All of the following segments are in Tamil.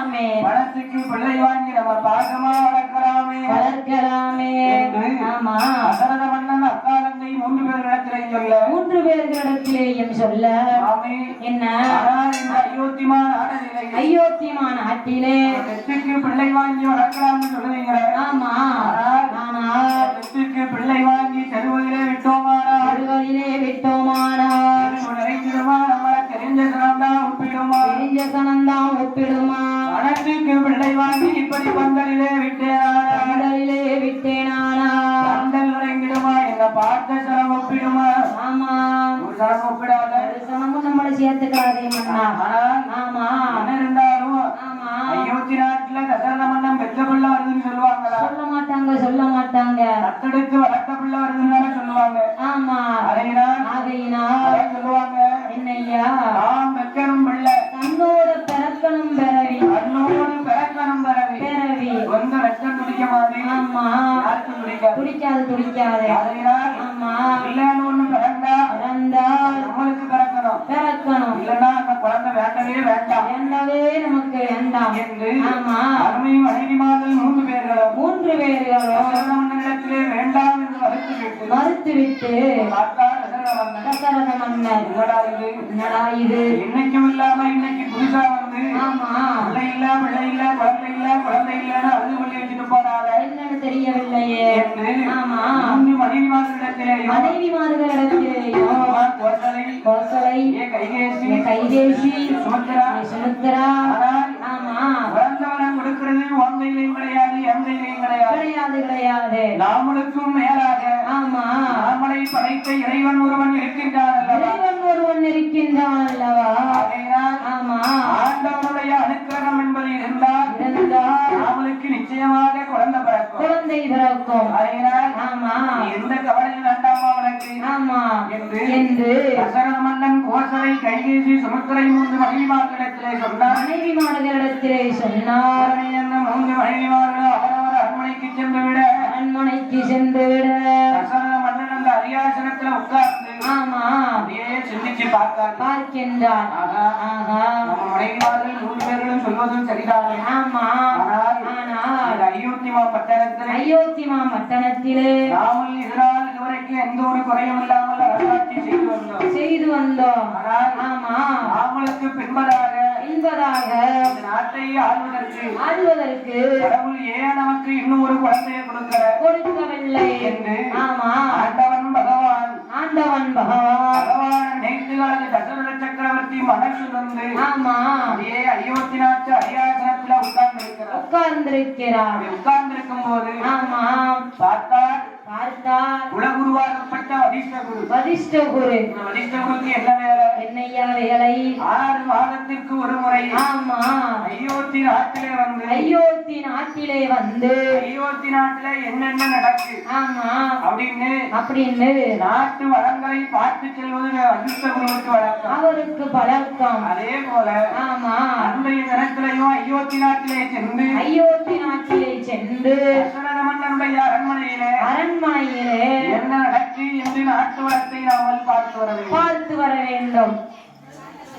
வளர்க்கலாமே பணத்துக்கு பிள்ளை வாங்கி நம்ம பாசமா வளர்க்கலாமே வளர்க்கலாமே ஆமா. தசரத மன்னன் அக்காலத்தை மூன்று பேர் இடத்திலே சொல்ல. மூன்று பேர்களிடத்திலேயும் சொல்ல. என்ன? துடிக்காது துடிக்காது ஆமா. இல்லைன்னு ஒண்ணு பிறந்தா? பிறந்தால் நம்மளுக்கு பிறக்கணும். பிறக்கணும். இல்லைன்னா அந்த குழந்தை வேண்டவே வேண்டாம். வேண்டவே நமக்கு வேண்டாம். என்று ஆமா. அருமை மனைவிமார்கள் மூன்று பேர்களும் மூன்று பேர்களும் தசரதமன்னனிடத்திலே வேண்டாம் என்று மறுத்து விட்டு மறுத்துவிட்டு மன்னர் என்னடா இது? இன்னைக்கும் இல்லாம இன்னைக்கு புதுசா ஆமா. பிள்ளை இல்ல பிள்ளை இல்ல குழந்தை இல்ல குழந்தை இல்லன்னு அழுது கொள்ளி வச்சுட்டு போனால என்னன்னு தெரியவில்லையே ஆமா மனைவிமார்களிடத்திலேயும் கோசலை. கைகேசி. கைதேசி சுமத்ரா. சுமித்ரா. ஆனால் ஆமா. பிறந்தவனம் கொடுக்கிறது உன் கையிலையும் கிடையாது என் கையிலையும் கிடையாது. கிடையாது கிடையாது. நாமளுக்கும் மேலாக. ஆமா. நாமளை படைத்த இறைவன் ஒருவன் இருக்கின்றான் இறைவன் ஒருவன் இருக்கின்றான் அல்லவா? ஆண்டவனுடைய அனுக்கிரகம் என்பது இருந்தால் நாமளுக்கு நிச்சயமாக குழந்தை பிறக்கும். குழந்தை பிறக்கும். எந்த கவலையும் வேண்டாமா உனக்கு ஆமா. என்று என்று தசரத மன்னன் கோசலை கைகேசி சுமத்திரை மூன்று மனைவிமார்களிடத்திலே சொன்னார். மனைவிமார்களிடத்திலே சொன்னார். அந்த மூன்று மனைவிமார்கள் அவரவர் அரண்மனைக்கு சென்று விட அரண்மனைக்கு சென்று விட தசரத மன்னன் அந்த அரியாசனத்துல உட்கார்ந்து அப்படியே சிந்திச்சு பார்த்தார். ஆஹா நம்ம மனைவிமார்கள் மூன்று பேர்களும் சொல்வதும் சரிதானே? ஆமா. ஆனால் அயோத்திமா பட்டணத்தில் அயோத்திமா பட்டணத்திலே நாமல் இதனால் எந்த ஒரு குறையும் இல்லாமல் அரசாட்சி செய்து வந்தோம். செய்து வந்தோம். ஆனால் ஆமா. நாமளுக்கு பின்பதாக என்பதாக நாட்டை ஆள்வதற்கு ஆள்வதற்கு கடவுள் ஏன் நமக்கு இன்னும் ஒரு குழந்தையை கொடுக்கிற கொடுக்கவில்லை. என்று ஆமா. ஆண்டவன் பகவான் ஆண்டவன் பகவான் காலத்து தசரத சக்கரவர்த்தி மனசு வந்து ஆமா. அப்படியே அயோத்தி நாட்டு அரியாசனத்துல உட்கார்ந்து இருக்கிறார் உட்கார்ந்திருக்கிறார். அப்படி உட்கார்ந்து இருக்கும் போது ஆமா. பார்த்தால் குலகுருவாகப்பட்ட வதிஷ்ட குரு வதிஷ்ட குரு வதிஷ்ட குருக்கு என்ன வேலை என்னையா வேலை? ஆறு மாதத்திற்கு ஒரு முறை ஆமா. அயோத்தி நாட்டிலே வந்து அயோத்தி நாட்டிலே வந்து அயோத்தி நாட்டிலே என்னென்ன நடக்கு? ஆமா. அப்படின்னு அப்படின்னு நாட்டு வளங்களை பார்த்து செல்வது வதிஷ்ட குருவுக்கு வழக்கம். அவருக்கு பழக்கம். அதே போல ஆமா. அன்றைய தினத்திலையும் அயோத்தி நாட்டிலே சென்று அயோத்தி நாட்டிலே சென்று மன்னனுடைய அரண்மனையிலே அரண்மனையிலே என்ன நடக்கு? என்று நாட்டு வளத்தை நாமல் பார்த்து வர வேண்டும். பார்த்து வர வேண்டும்.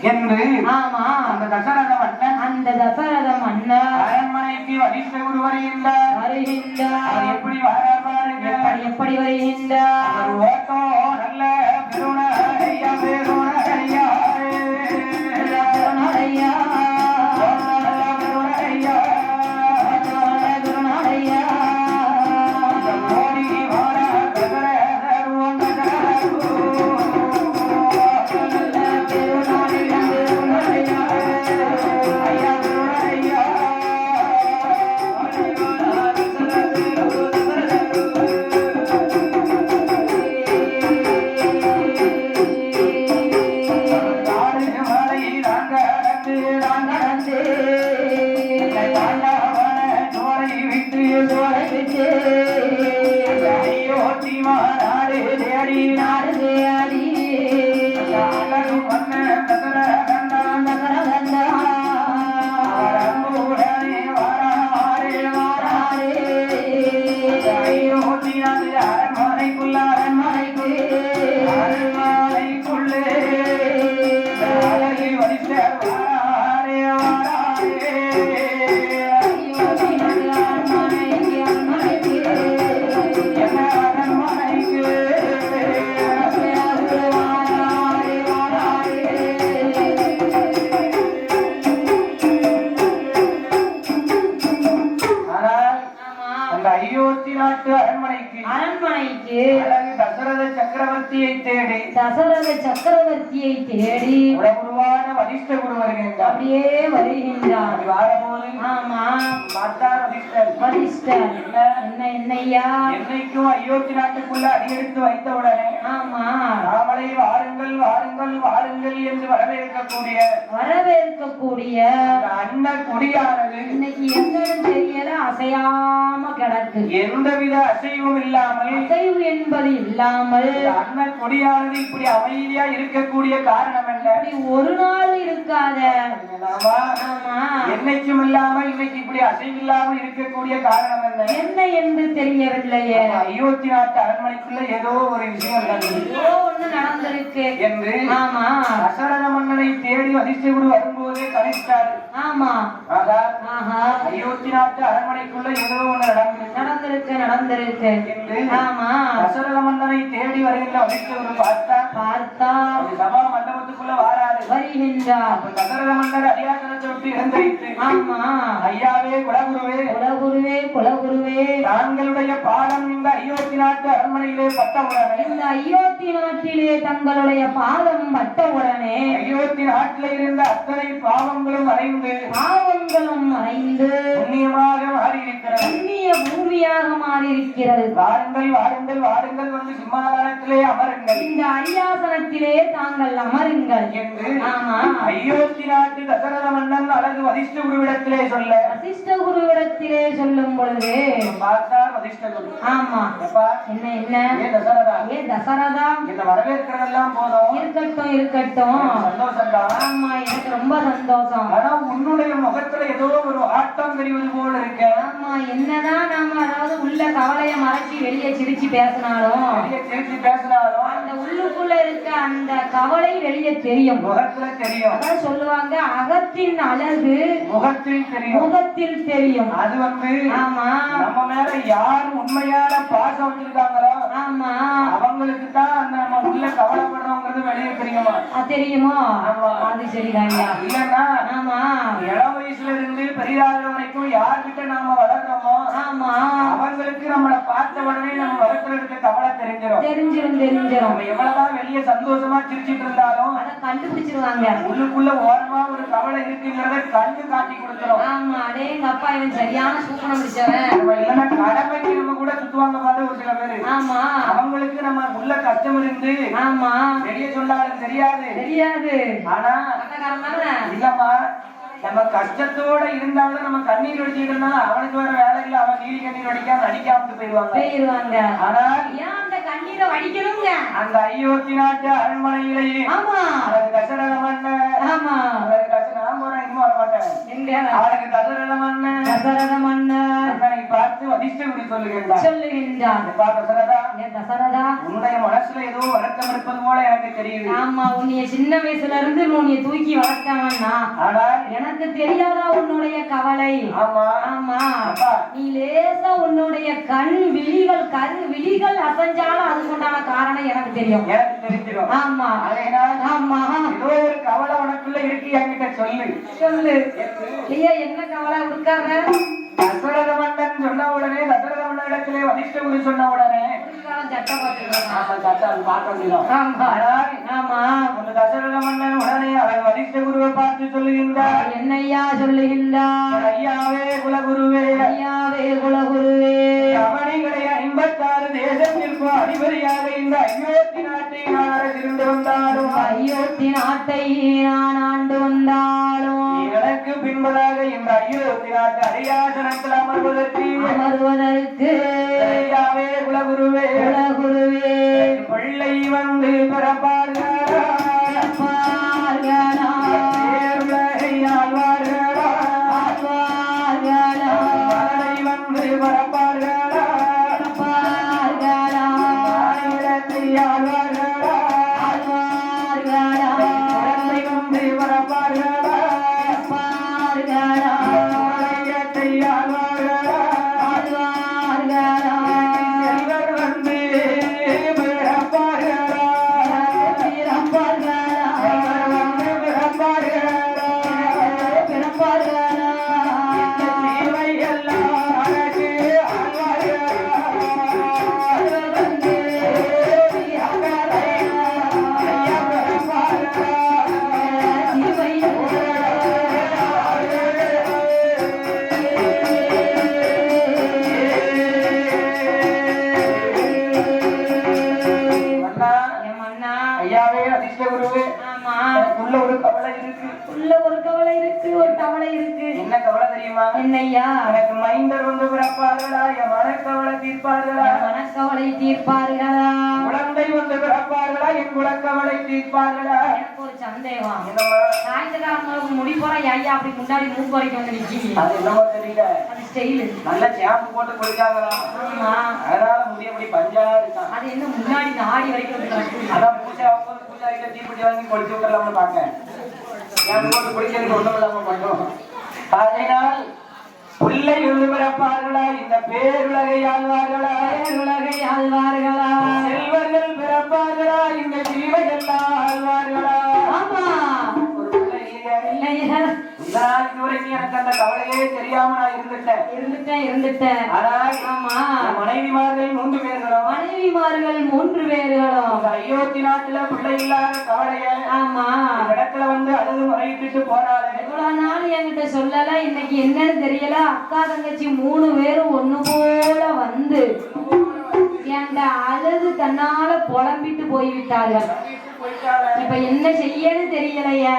என்று ஆமா. அந்த தசரத மன்னன் அந்த தசரத மன்னர் அரண்மனைக்கு வதிஷ்ட குரு வருகின்றார். வருகின்றார் எப்படி எப்படி எப்படி வருகின்றார்? வருகின்றார் அப்படியே வருகின்றார் வாரபோது ஆமா. பார்த்தார் என்ன என்ன என்னையா? என்னைக்கும் அயோத்தி நாட்டுக்குள்ள அடியெடுத்து வைத்தவுடனே ஆமா. ராமலை வாருங்கள் வாருங்கள் வாருங்கள் என்று வரவேற்கக்கூடிய வரவேற்கக்கூடிய அன்ன கொடியானது இன்னைக்கு எங்கன்னு தெரியல அசையாம கிடக்கு. எந்தவித அசைவும் இல்லாமல் அசைவு என்பது இல்லாமல் அன்ன கொடியானது இப்படி அமைதியா இருக்கக்கூடிய காரணம் என்ன? ஒரு நாள் இருக்காத. என்னைக்கும் இல்லாமல் இன்னைக்கு இப்படி அசைவில்லாமல் இருக்கக்கூடிய காரணம் என்ன? என்ன என்று தெரியவில்லையே. அயோத்தி நாட்டு அரண்மனைக்குள்ள ஏதோ ஒரு விஷயம் ஒண்ணு நடந்திருக்கு. என்று ஆமா. தசரத மன்னனை தேடி வதிஷ்டகுரு வரும்போதே கணித்தார் ஆமா. ஆகா. ஆஹா. அயோத்தி நாட்டு அரண்மனைக்குள்ள ஏதோ ஒண்ணு நடந்திருக்கு. நடந்திருக்கு என்று ஆமா. தசரத மன்னனை தேடி வருகின்ற வதிஷ்டகுரு பார்த்தா பார்த்தா சபா மண்டபத்துக்குள்ள வாராரு வருகின்றார். தசரத மன்னர் அரியாசனத்தை விட்டு எழுந்திருத்து ஆமா. ஐயாவே குலகுருவே. குலகுருவே குலகுருவே. தாங்களுடைய பாடம் இந்த அயோத்தி நாட்டு அரண்மனையிலே பட்டவுடனே இந்த அயோத்தி நாட்டிலே தங்களுடைய பாதம் பட்டவுடனே அயோத்தி நாட்டில இருந்த அத்தனை பாவங்களும் மறைந்து பாவங்களும் மறைந்து புண்ணியமாக மாறியிருக்கிறது. புண்ணிய பூமியாக மாறியிருக்கிறது. வாருங்கள் வாருங்கள் வாருங்கள் வந்து சிம்மாசனத்திலே அமருங்கள். இந்த அரியாசனத்திலே தாங்கள் அமருங்கள். என்று ஆமா. அயோத்தி நாட்டு தசரத மன்னன் அழகு வதிஷ்ட குருவிடத்திலே சொல்ல. வசிஷ்ட குருவிடத்திலே சொல்லும் பொழுது ஆமா. எப்பா? என்ன என்ன? தசரதா? ஏ தசரதா? இந்த வரவேற்கிறதெல்லாம் போதும். இருக்கட்டும் இருக்கட்டும். சந்தோஷம் தான் ஆமா எனக்கு ரொம்ப சந்தோஷம். ஆனா உன்னுடைய முகத்துல ஏதோ ஒரு ஆட்டம் தெரிவது போல இருக்க. ஆமா என்னதான் நாம அதாவது உள்ள கவலைய மறைச்சி வெளியே சிரிச்சு பேசினாலும் வெளியே திருச்சி பேசினாலும் அந்த உள்ளுக்குள்ள இருக்க அந்த கவலை வெளியே தெரியும். முகத்துல தெரியும். அதான் சொல்லுவாங்க அகத்தின் அழகு முகத்தில் தெரியும். முகத்தில் தெரியும். அது வந்து ஆமா. நம்ம மேல யார் உண்மையான பாசம் வச்சிருக்காங்களோ? ஆமா. அவங்களுக்கு தான் நம்ம உள்ள கவலைப்படுறோங்கிறது வெளியே தெரியுமா? தெரியுமோ? ஆமா. அது சரிதாங்க இல்லன்னா ஆமா. இளம் வயசுல இருந்து பெரியாத வரைக்கும் யார்கிட்ட நாம வளர்றோமோ ஆமா. அவங்களுக்கு நம்மள பார்த்த உடனே நம்ம வளர்க்கறதுக்கு கவலை தெரிஞ்சிடும் தெரிஞ்சிரும் தெரிஞ்சிரும். நம்ம எவ்வளவுதான் வெளியே சந்தோஷமா சிரிச்சிட்டு இருந்தாலும் அத கண்டுபிடிச்சிருவாங்க. உள்ளுக்குள்ள ஓரமா ஒரு கவலை இருக்குங்கிறத கண்டு காட்டி கொடுத்துரும். ஆமா. அடே எங்க அப்பா இவன் சரியான சூப்பனம் பிடிச்சவன் கடமைக்கு நம்ம கூட சுத்துவாங்க பாரு ஒரு சில பேரு. ஆமா. அவங்களுக்கு நம்ம உள்ள கஷ்டம் இருந்து ஆமா. வெளியே சொன்னாலும் தெரியாது. தெரியாது. ஆனா இல்லம்மா நம்ம கஷ்டத்தோட இருந்தாலும் நம்ம கண்ணீர் இருந்தாலும் அவனுக்கு வர வேலை இல்ல. அவன் நீலி கண்ணீர் வடிக்காம நடிக்காம போயிருவாங்க போயிருவாங்க ஆனால் ஏன் அந்த கண்ணீரை வடிக்கணுங்க? அந்த அயோத்தி நாட்டு அரண்மனையிலேயே ஆமா. அவனுக்கு தசரத மன்னன் ஆமா. அவனுக்கு தச- நான் போறேன் இன்னும் வர மாட்டேன் அவனுக்கு தசரத மன்னன் தசரத மன்னர் அண்ணனை பார்த்து வதிஷ்ட குடி சொல்லுகின்றான் சொல்லுகின்றார். எப்பா தசரதா தசரதா உன்னுடைய மனசுல ஏதோ வருத்தம் இருப்பது போல எனக்கு தெரியுது. ஆமா உன்னைய சின்ன வயசுல இருந்து உன்னைய தூக்கி வளர்த்தவன்னா ஆனால் எனக்கு தெரியாதா உன்னுடைய கவலை? ஆமா. ஆமா. நீ லேசா உன்னுடைய கண் விழிகள் கரு விழிகள் அசைஞ்சாலும் அதுக்கு உண்டான காரணம் எனக்கு தெரியும். எனக்கு தெரிஞ்சிடும். ஆமா. அதனால் ஆமா. ஏதோ ஒரு கவலை உனக்குள்ள இருக்கு என்கிட்ட சொல்லு. சொல்லு. ஐயா என்ன கவலை கொடுக்காத தசரத மன்னன் சொன்ன உடனே தசரத மன்னனிடத்திலே வதிஷ்ட குரு சொன்ன உடனே என்னையா சொல்லுகின்றார்? ஐயாவே குலகுருவே. ஐயாவே குலகுருவே. அவனிகளை ஐம்பத்தாறு தேசத்திற்கும் அதிபதியாக இந்த அயோத்தி நாட்டை நான் இருந்து வந்தாலும். அயோத்தி நாட்டை நான் ஆண்டு வந்தாலும் எனக்கு பின்பதாக இந்த அயோத்தி நாட்டு அரியாசனத்தில் அமர்வதற்கு அமர்வதற்கு குலகுருவே. குலகுருவே. பிள்ளை வந்து பிறப்பார்களா? ஐயா அப்படி முன்னாடி மூக்கு வரைக்கும் வந்து அது என்னமோ தெரியல. அது ஸ்டைலு நல்ல ஷாம்பு போட்டு குளிச்சாங்களாம் ஆமா. அதனால முடி அப்படி பஞ்சா இருக்கான் அது என்ன முன்னாடி நாடி வரைக்கும் வந்து. அதான் பூஜை தீப்பெட்டி வாங்கி விட்டுலாம்னு பார்த்தேன் ஷாம்பு போட்டு குளிக்கிறது ஒண்ணும் இல்லாம பண்ணும். அதனால் பிள்ளை பிறப்பார்களா இந்த பேருலகை ஆழ்வார்களா? பேருலகை ஆழ்வார்களா? செல்வர்கள் பிறப்பார்களா? இந்த ஜீவையெல்லாம் ஆழ்வார்களா? ஆமா. இல்லையா? எனக்கு அந்த கவலையே தெரியாம நான் இருந்துட்டேன். இருந்துட்டேன் இருந்துட்டேன். ஆனால் ஆமா. மனைவிமார்கள் மூன்று பேர்களும் மனைவிமார்கள் மூன்று பேர்களும். அயோத்தி நாட்டுல பிள்ளை இல்லாத கவலைய ஆமா. இடத்துல வந்து அழுது முறையிட்டு போறாளே. இவ்வளவு நாள் என்கிட்ட சொல்லல. இன்னைக்கு என்னன்னு தெரியல. அக்கா தங்கச்சி மூணு பேரும் ஒண்ணு போல வந்து என்கிட்ட அழுது தன்னால புலம்பிட்டு போய்விட்டார்கள். இப்ப என்ன செய்யன்னு தெரியலையா.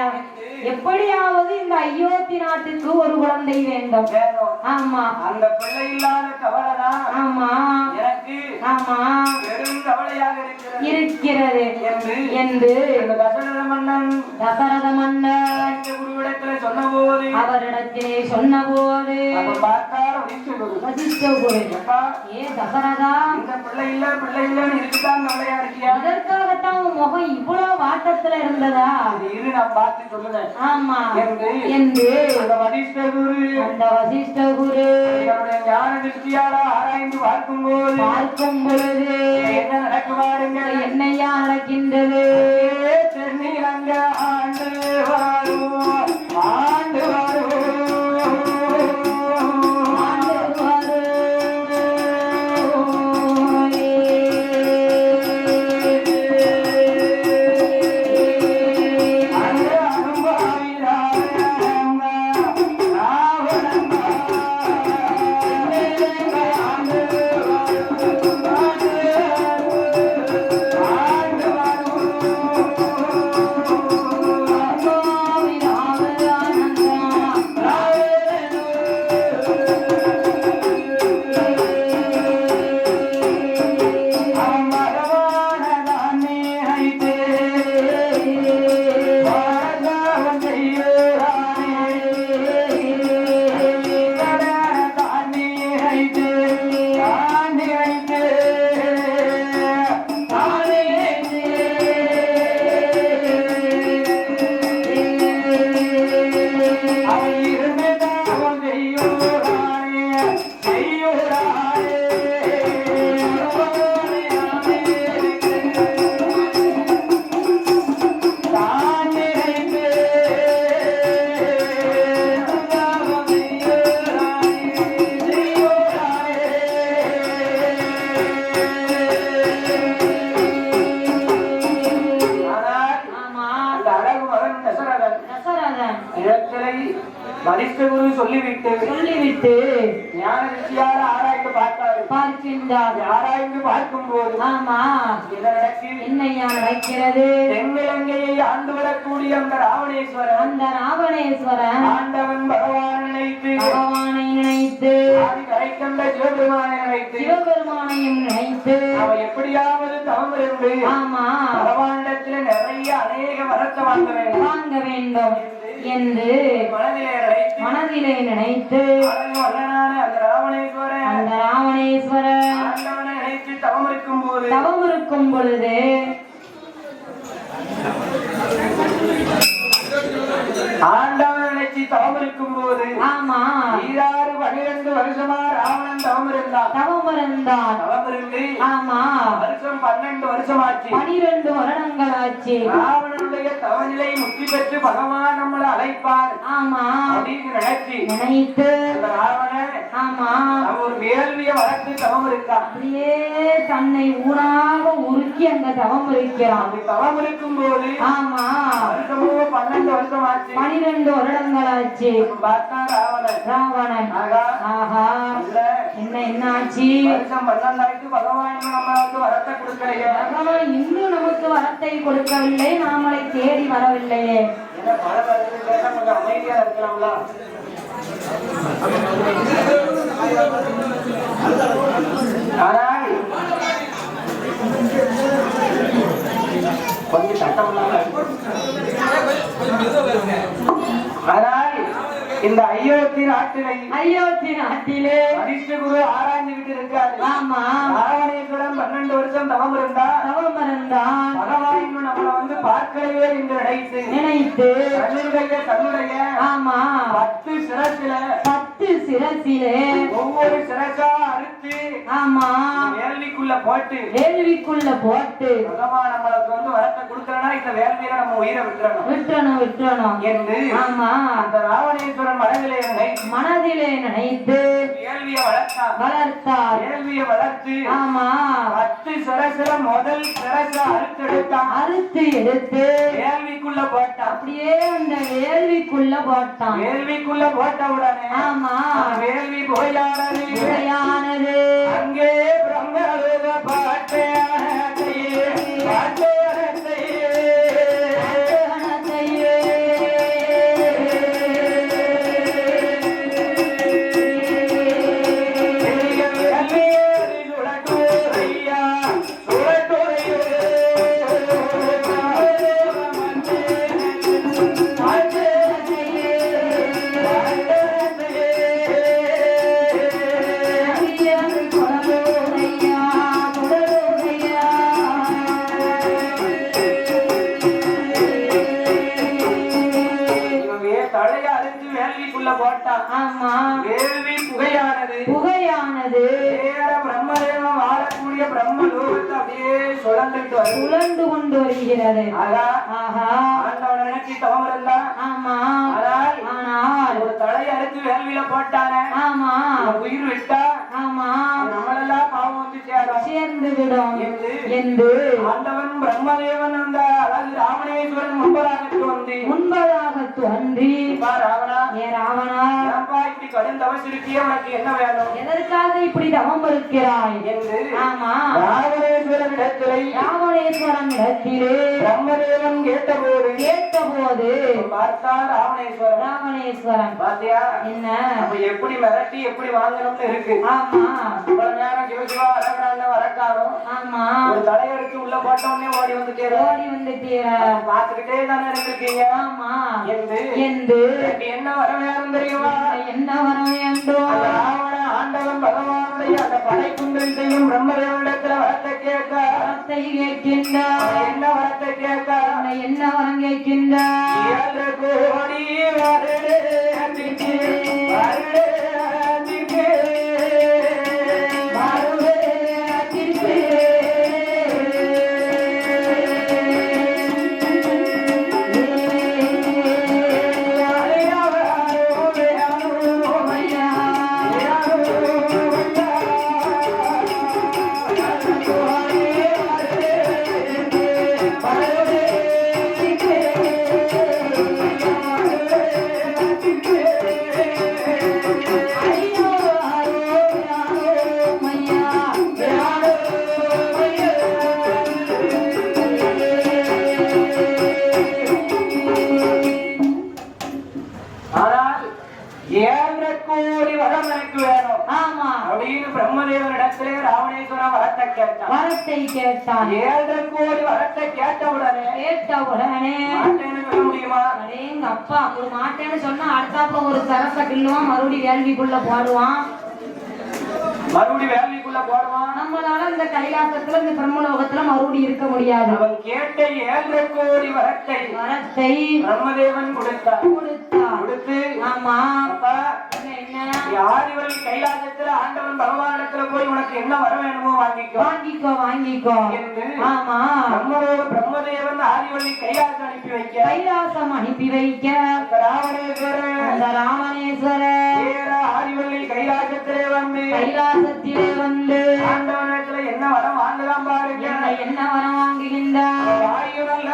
எப்படியாவது இந்த அயோத்தி நாட்டுக்கு ஒரு குழந்தை வேண்டும். ஆமா. அந்த பிள்ளை இல்லாத கவலைதான் ஆமா. எனக்கு ஆமா. பெரும் கவலையாக இருக்கிறது. என்று என்று தசரத மன்னன் தசரத சொன்னபோது அவரிடத்திலே குரு அப்பா, ஏ தசரதா? இந்த பிள்ளை இல்ல பிள்ளை இல்லன்னு இருக்குதான் கவலையா இருக்கியா? அதற்காகத்தான் உன் முகம் இவ்வளவு வாட்டத்துல இருந்ததா? இரு நான் பார்த்து ஆமா. என்று அந்த வசிஷ்ட குரு. அந்த வசிஷ்ட குரு. ஞான திருஷ்டியால ஆராய்ந்து பார்க்கும் பொழுது என்ன நடக்குமாறுங்க என்னையா நடக்கின்றது? ஆண்டு வரும் ஆண்டு சொல்லிவிட்டு சொல்லிவிட்டு ஞான ரிஷியால ஆராய்ந்து பார்த்தாரு பார்க்கின்றார். ஆராய்ந்து பார்க்கும் போது ஆமா என்னையா நடக்கிறது? தென்னிலங்கையை ஆண்டு வரக்கூடிய அந்த ராவணேஸ்வரன் அந்த ராவணேஸ்வரன் ஆண்டவன் பகவான் நினைத்து பகவானை நினைத்து சிவபெருமானை சிவபெருமானையும் நினைத்து எப்படியாவது தவம் இருந்து ஆமா. பகவானிடத்துல நிறைய அநேக வரத்தை வாங்க வேண்டும். வாங்க வேண்டும் என்று மனதிலே நினைத்து மனதிலே நினைத்து அந்த ராவணேஸ்வரன் அந்த ராவணேஸ்வரன் ஆண்டவனை நினைத்து தவம் இருக்கும் போது தவம் இருக்கும் பொழுது ஆண்டவனை நினைச்சு தவம் இருக்கும் போது ஆமா. ஈராறு பன்னிரண்டு வருஷமா ராவணன் தவம் இருந்தான் தவம் இருந்தான் தவம் இருந்து ஆமா. வருஷம் பன்னெண்டு வருஷம் ஆச்சு பனிரெண்டு வருடங்கள் ஆச்சு ராவணனுடைய தவநிலை முக்தி பெற்று பகவான் நம்மளை அழைப்பார். ஆமா. அப்படின்னு நினைச்சு நினைத்து. அந்த ராவணன் ஆமா. ஒரு வேள்விய வளர்த்து தவம் இருக்கான் அப்படியே தன்னை ஊனாக உருக்கி அங்க தவம் இருக்கிறான் தவம் இருக்கும் போது ஆமா. வருஷமும் பன்னெண்டு வருஷம் ஆச்சு பனிரெண்டு வருடங்கள் ஆச்சு ராவணன் ஆஹா. என்ன என்ன ஆச்சு பகவான் இன்னும் நமக்கு வரத்தை கொடுக்கவில்லை. நாமளை தேடி வரவில்லையே. அமைதியா இருக்கலாம்ல? ஆனால் கொஞ்சம் சட்டம் ஆனால் இந்த அயோத்தி நாட்டினை அயோத்தி நாட்டிலே மதித்து குரு ஆராய்ந்துகிட்டு இருக்காரு ஆமா. ஆராயத்துடன் பன்னெண்டு வருஷம் தவம் இருந்தா தவமரந்தான் பகவான் இன்னும் நம்மளை வந்து பார்க்கலையே என்று நினைத்து. நினைத்து. தன்னுடைய தன்னுடைய ஆமா. பத்து சிரசில பத்து சிரசிலே ஒவ்வொரு சிரசா அறுத்து ஆமா. வேள்விக்குள்ள போட்டு. வேள்விக்குள்ள போட்டு. பகவான் நம்மளுக்கு வந்து வரத்தை கொடுக்கறனா இந்த வேள்வியில நம்ம உயிரை விட்டுறணும். விட்டுறணும் விட்டுறணும். என்று ஆமா. அந்த ராவணேஸ்வரன் மனதிலே நினைத்து மனதிலே நினைத்து வேள்வியை வளர்த்தான் வளர்த்தார். வேள்வியை வளர்த்து ஆமா. பத்து சிரசுல முதல் சிரச அறுத்தெடுத்தான் அறுத்து எடுத்து வேள்விக்குள்ள போட்டான். அப்படியே அந்த வேள்விக்குள்ள போட்டான். வேள்விக்குள்ள போட்ட உடனே ஆமா. வேள்வி முறையானது அங்கே பிரம்மலோக பாட்டையே விட்டா ஆமா நம்மளெல்லாம் பாவம் வந்து சேரும் சேர்ந்து விடும் என்று ஆண்டவன் பிரம்மதேவன் அந்த அழகு ராமணேஸ்வரன் முன்பதாக வந்து முன்பதாக தோன்றி "அப்பா ராவணா? ஏ ராவணா? இப்படி கடும் தவசு இருக்கியே உனக்கு என்ன வேணும்? எதற்காக இப்படி தவம் இருக்கிறாய்? என்று ஆமா. ராவணேஸ்வரன் இடத்திலே ராவணேஸ்வரன் இடத்திலே பிரம்மதேவன் கேட்டபோது கேட்டபோது பார்த்தா ராவணேஸ்வரன். ராவணேஸ்வரன். பாத்தியா என்ன? அப்ப எப்படி மிரட்டி எப்படி வாங்கணும்னு இருக்கு? ஆமா. நேரம் சிவசிவா வரக்கான ஆமா. ஒரு தலையெடுத்து உள்ள போட்ட உடனே ஓடி வந்து கேட்க ஓடி வந்து தீர பார்த்துக்கிட்டே தானே இருந்திருக்கீங்க? ஆமா. என்று எனக்கு என்ன வர வேணும் தெரியுமா? என்ன வர வேண்டும் ஆண்டவன் பகவானுடைய அந்த படைக்குங்கள் செய்யும் பிரம்மதேவனிடத்துல வரத்தை கேட்க. வரத்தை கேட்கின்றார் அவன் என்ன வரத்தை கேட்க? என்ன வரம் கேட்கின்றார் ஏழு கோடி வருடே முடியுமா? அடேங்க அப்பா ஒரு மாட்டேன்னு சொன்னா அடுத்தாப்புல ஒரு சரச கிள்ளுவான் மறுபடியும் வேள்விக்குள்ள போடுவான். மறுபடி வேலைக்குள்ள போடுவான். நம்மளால இந்த கைலாசத்துல இந்த பிரம்மலோகத்துல மறுபடியும் இருக்க முடியாது. அவன் கேட்ட ஏழரை கோடி வரத்தை வரத்தை பிரம்மதேவன் கொடுத்தான் கொடுத்தார். கொடுத்து ஆமா. அப்பா ஆதிவரை கைலாசத்துல ஆண்டவன் பகவானிடத்துல போய் உனக்கு என்ன வர வேணுமோ வாங்கிக்கோ. வாங்கிக்கோ வாங்கிக்கோ. ஆமா. பிரம்மதேவ பிரம்மதேவன் ஆதிவள்ளி கைலாசம் அனுப்பி வைக்க. கைலாசம் அனுப்பி வைக்க. அந்த ராமணேஸ்வரர் ஆதிவள்ளி கைலாசத்திலே வந்து. கைலாசத்திலே வந்து. ஆண்டவனிடத்துல என்ன வரம் வாங்கலாம் பாருங்க. என்ன வரம் வாங்குகின்றார்? வாயு நல்ல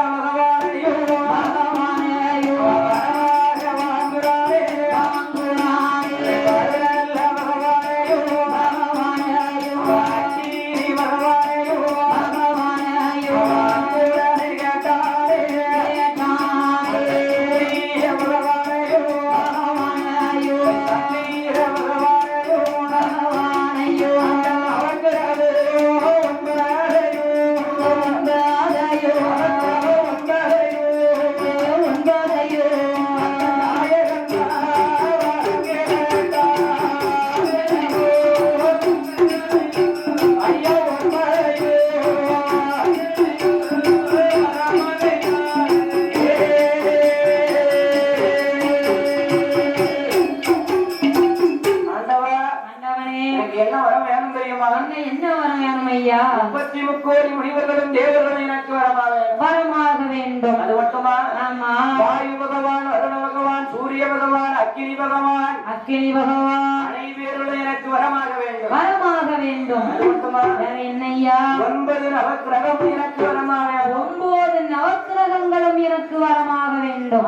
வேண்டும். வேற என்ன ஐயா ஒன்பது நவக்கிரகம் எனக்கு வரமாக வேண்டும். ஒன்பது நவக்கிரகங்களும் எனக்கு வரமாக வேண்டும்.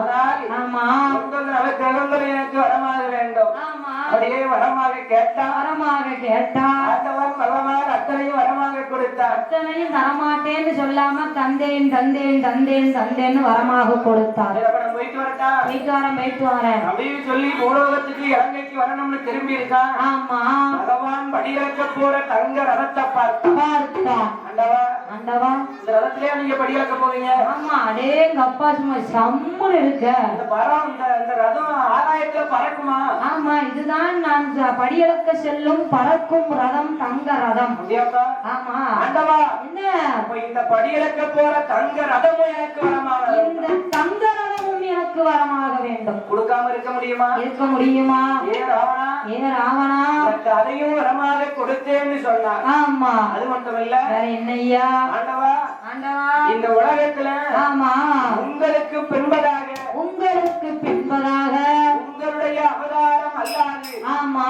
ஆமா. ஒன்பது நவக்கிரகங்கள் எனக்கு வரமாக வேண்டும். அப்படியே வரமாக கேட்டான் வரமாக கேட்டா ஆண்டவன் பகவான் அத்தனையும் வரமாக கொடுத்தார். அத்தனையும் தரமாட்டேன்னு சொல்லாம தந்தேன் தந்தேன் தந்தேன் தந்தேன்னு வரமாக கொடுத்தார். போயிட்டு வரட்டா? போயிட்டு வரேன் போயிட்டு வரேன். அப்படின்னு சொல்லி பூலோகத்துக்கு இலங்கைக்கு வரணும்னு திரும்பி இருக்கான் ஆமா. பகவான் படியிறக்க போற தங்க ரதத்தை பார்த்தான். பார்த்தா ஆண்டவா ஆண்டவா. இந்த ரதத்திலே நீங்க படியிறக்க போவீங்க. ஆமா அடே எங்க அப்பா சும்மா சம்முன்னு இருக்க. இந்த பரம் இந்த இந்த ரதம் ஆகாயத்துல பறக்குமா? ஆமா இதுதான் நான் படியளக்க செல்லும் பறக்கும் ரதம் தங்க ரதம் ஆமா. ஆண்டவா என்ன? இந்த படியிறக்க போற தங்க ரதமும் எனக்கு வரமாக இந்த தங்க ரதமும் எனக்கு வரமாக வேண்டும். கொடுக்காம இருக்க முடியுமா? இருக்க முடியுமா? ஏ ராவணா? ஏ ராவணா? அதையும் வரமாக கொடுத்தேன்னு சொன்னான் ஆமா. அது மட்டுமல்ல வேற என்னய்யா ஆண்டவா ஆண்டவா. இந்த உலகத்துல ஆமா. உங்களுக்கு பின்பதாக உங்களுக்கு பின்பதாக. உங்களுடைய அவதாரம் அல்லாது ஆமா.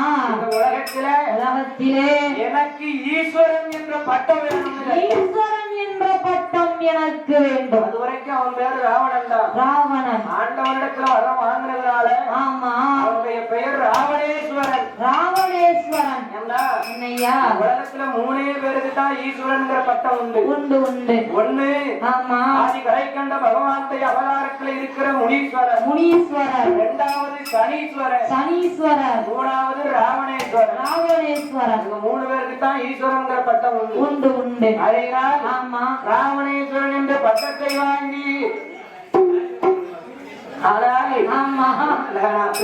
உலகத்திலே எனக்கு ஈஸ்வரன் என்ற பட்டம் வேணும் ஈஸ்வரன் என்ற பட்டம் எனக்கு வேண்டும். அது வரைக்கும் அவன் பேரு ராவணன் தான். ராவணன். ஆண்டவனிடத்துல வரம் வாங்கினதுனால ஆமா. அவனுடைய பெயர் ராவணேஸ்வரன். ராவணேஸ்வரன். ஏன்னா என்னய்யா உலகத்துல மூணே பேருக்கு தான் ஈஸ்வரன்ங்கிற பட்டம் உண்டு. உண்டு உண்டு. ஒண்ணு ஆமா. ஆதி கரை கண்ட பகவானுடைய அவதாரத்துல இருக்கிற முனீஸ்வரன். முனீஸ்வரர் இரண்டாவது சனீஸ்வரன். சனீஸ்வரர் மூணாவது ராவணேஸ்வரன். ராவணேஸ்வரன். மூணு பேருக்கு தான் ஈஸ்வரன்ங்கிற பட்டம் உண்டு. உண்டு உண்டு. அதனால் ஆமா. ராவணேஸ்வரன் என்ற பட்டத்தை வாங்கி.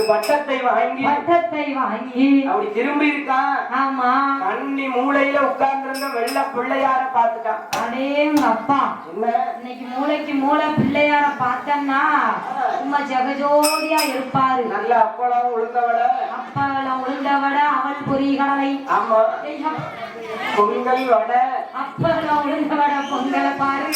பட்டத்தை வாங்கி. பட்டத்தை வாங்கி. அப்படி திரும்பி இருக்கான். ஆமா. கண்ணி மூளையில உட்கார்ந்திருந்த வெள்ள பிள்ளையார பார்த்துட்டான். அடேங்க அப்பா. இன்னைக்கு மூளைக்கு மூளை பிள்ளையார பார்த்தேன்னா சும்மா ஜெகஜோதியா இருப்பாரு. நல்ல அப்பளம் உளுந்தவட அப்பளம் உளுந்த வடை அவள் பொரி கடலை. ஆமா. பொங்கல் வடை. அப்பளம் உளுந்த வடை பொங்கலை பாரு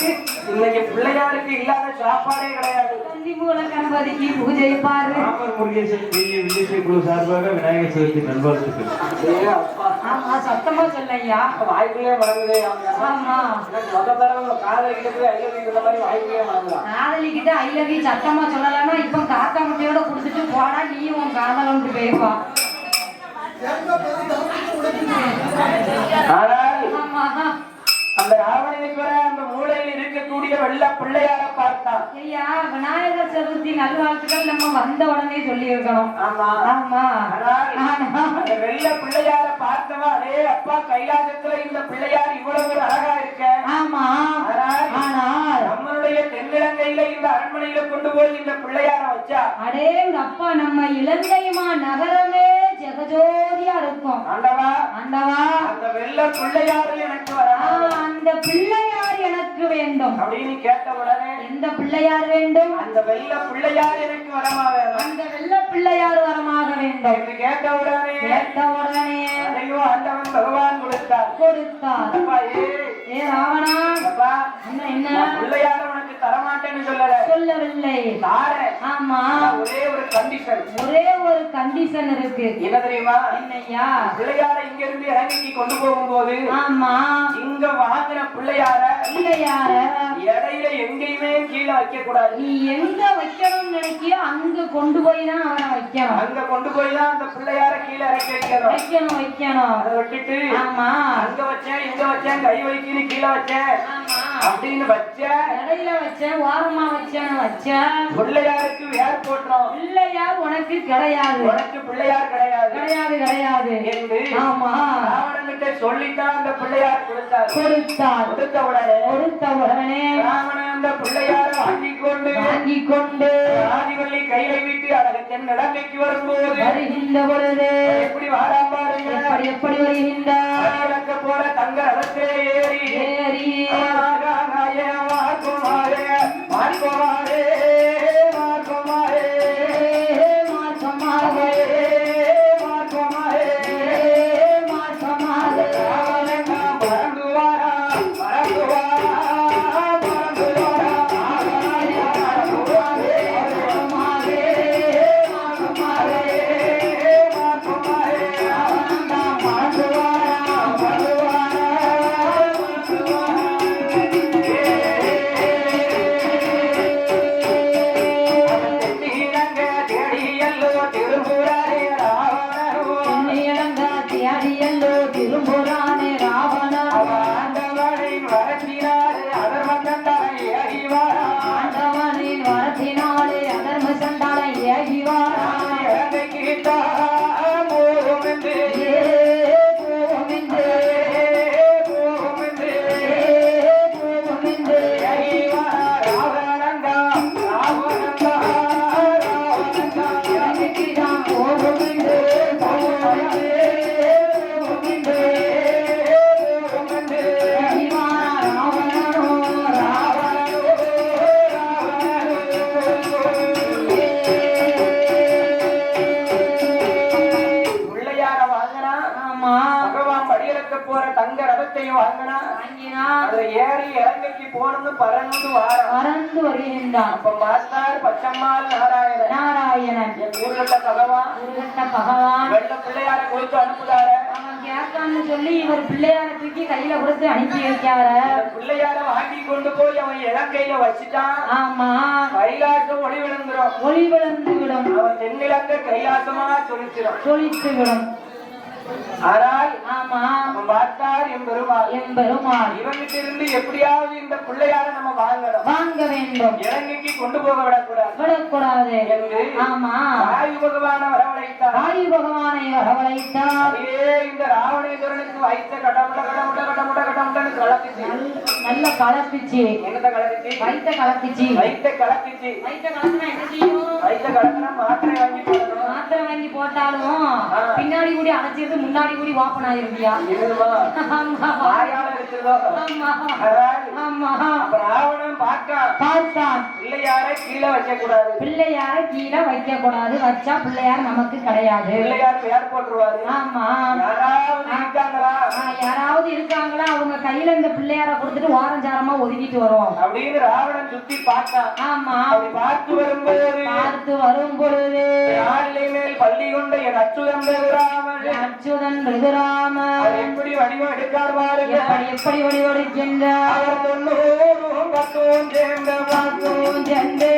இன்னைக்கு பிள்ளையாருக்கு இல்லாத சாப்பாடே கிடையாது. தந்தி மூல கணபதிக்கு பூஜை பாரு. ராமர் முருகேசன் பெரிய வில்லேசை குழு சார்பாக விநாயகர் சதுர்த்தி நல்வாழ்த்துக்கள். ஏ அப்பா. ஆமா சத்தமா சொல்லையா? வாய்க்குள்ளே மறந்துதே ஆமா. எனக்கு முத தடவை காதலிக்கிட்ட மாதிரி மறந்துடலாம் ஐ லவ் யூ சத்தமா சொல்லலாம்னா இப்ப காக்கா முட்டையோட குடுத்துட்டு போனா நீயும் உன் காதலன்ட்டு போயிருவா ஆனால் அந்த ராவணேஸ்வரன் அந்த மூலையில் இருக்கக்கூடிய வெள்ள பிள்ளையார பார்த்தான் ஐயா விநாயகர் சதுர்த்தி நல்வாழ்த்துக்கள் நம்ம வந்த உடனே சொல்லி இருக்கணும் ஆமா. ஆமா. வெள்ள பிள்ளையார பார்த்தவன் அதே அப்பா கைலாசத்துல இந்த பிள்ளையார் இவ்வளவு அழகா இருக்க. ஆமா. ஆனால் நம்மளுடைய தென்னிலங்கையில இந்த அரண்மனையில கொண்டு போய் இந்த பிள்ளையார வச்சா? அடேங்க அப்பா நம்ம இலங்கைமா நகரமே ஜெகஜோதியா இருக்கும் ஆண்டவா ஆண்டவா. அந்த வெள்ள பிள்ளையாரு எனக்கு அந்த பிள்ளையார் எனக்கு வேண்டும். அப்படின்னு கேட்ட உடனே எந்த பிள்ளையார் வேண்டும்? அந்த வெள்ள பிள்ளையார் எனக்கு வரமா அந்த வெள்ள பிள்ளையார் வரமாக வேண்டும். என்று கேட்ட உடனே கேட்ட உடனே அதையும் ஆண்டவன் பகவான் கொடுத்தார். கொடுத்தார். அப்பா ஏ ஏ ராவணா அப்பா என்ன பிள்ளையார உனக்கு தரமாட்டேன்னு சொல்லல. சொல்லவில்லை. ஆமா. ஒரே ஒரு கண்டிஷன் ஒரே ஒரு கண்டிஷன் இருக்கு. என்ன தெரியுமா? என்னய்யா? பிள்ளையார இங்க இருந்து இறங்கி கொண்டு போகும்போது ஆமா. இங்க வாங்கின பிள்ளையார பிள்ளையார இடையில எங்கேயுமே கீழே வைக்க கூடாது. நீ எங்க வைக்கணும்னு நினைக்கியோ அங்க கொண்டு போய் தான் அவனை வைக்கணும். அங்க கொண்டு போய் தான் அந்த பிள்ளையார கீழே இறக்கி வைக்கணும். வைக்கணும் வைக்கணும். அதை விட்டுட்டு ஆமா. அங்க வச்சேன் இங்க வச்சேன் கை வைக்கின்னு கீழே வச்சேன். ஆமா. அப்படின்னு வச்ச இடையில வச்சேன் ஓரமா வச்சேன் வச்சேன் பிள்ளையாருக்கு வேர் போட்டுரும் பிள்ளையார் உனக்கு கிடையாது. உனக்கு பிள்ளையார் கிடையாது. கிடையாது கிடையாது. என்று ஆமா. ராவணன்கிட்ட சொல்லித்தான் அந்த பிள்ளையார் கொடுத்தார். கொடுத்தார். கொடுத்த உடனே கொடுத்த உடனே ராவணன் அந்த பிள்ளையார வாங்கி கொண்டு வாங்கி கொண்டு ஆதிவள்ளி கையில விட்டு அழகு தென் இலங்கைக்கு வரும்போது வருகின்ற பொழுது எப்படி வாரா பாருங்க. எப்படி வருகின்றார்? போற தங்க ரதத்திலே ஏறி ஏறி મારે வருகின்றான் அப்ப பார்த்தார் பச்சம்மாள் நாராயணன். நாராயணன். ஊர்ல பகவான். முருகட்ட பகவான். வெள்ள பிள்ளையார கொடுத்து அனுப்புதார? அவன் கேட்கான்னு சொல்லி இவர் பிள்ளையார தூக்கி கையில கொடுத்து அனுப்பி வைக்கார. பிள்ளையார வாங்கி கொண்டு போய் அவன் இலங்கையில வச்சுட்டான். ஆமா. கைலாசம் ஒளி விழுந்துரும் ஒளி விழுந்து விடும் அவன் தென்னிலங்க கைலாசமா சொல்லிச்சிடும் சொலித்து விடும் ஆனால் ஆமா. பார்த்தார் என் பெருமாள் எம்பெருமாள் இவங்கிட்ட இருந்து எப்படியாவது இந்த பிள்ளையார நம்ம வாங்கணும். வாங்க வேண்டும். இலங்கைக்கு கொண்டு போக விடக்கூடாது. விடக்கூடாது. என்று ஆமா. வாயு பகவான வரவழைத்தார். வாயு பகவானை வரவழைத்தார். அப்படியே இந்த ராவணேஸ்வரனுக்கு வைத்த கடமுட கடமுட கடமுட கடமுடன்னு கலக்குச்சு. நல்ல கலப்பிச்சு என்னத்த கலக்குச்சு? வைத்த கலப்பிச்சு வைத்த கலக்குச்சு. வைத்த கலப்பினா என்ன செய்யும்? வைத்த கலக்குனா மாத்திரை வாங்கி போடணும். மாத்திரை வாங்கி போட்டாலும் பின்னாடி கூடி அணைச்சிருந்து முன்னாடி கூடி வாப்பன் ராவணன் பார்க்க பார்த்தான். பிள்ளையார கீழே வைக்க கூடாது பிள்ளையார கீழே வைக்க கூடாது வச்சா பிள்ளையார் நமக்கு கிடையாது. பிள்ளையார் பேர் போட்டுருவாரு. ஆமா. யாராவது இருக்காங்களா? யாராவது இருக்காங்களா? அவங்க கையில இந்த பிள்ளையார கொடுத்துட்டு வாரஞ்சாரமா ஒதுக்கிட்டு வரும். அப்படின்னு ராவணன் சுத்தி பார்த்தான் ஆமா. அப்படி பார்த்து வரும்போது பார்த்து வரும் பொழுது யாழிலை மேல் பள்ளி கொண்ட என் அச்சுதம் பெறுகிறாமல். அச்சுதன் ரிதுராம எடுக்கார் பாருங்க. எப்படி வடிவடிக்கின்றார்? அவர் தொண்ணூறும் பத்தும் சேர்ந்த பார்த்தும் சென்று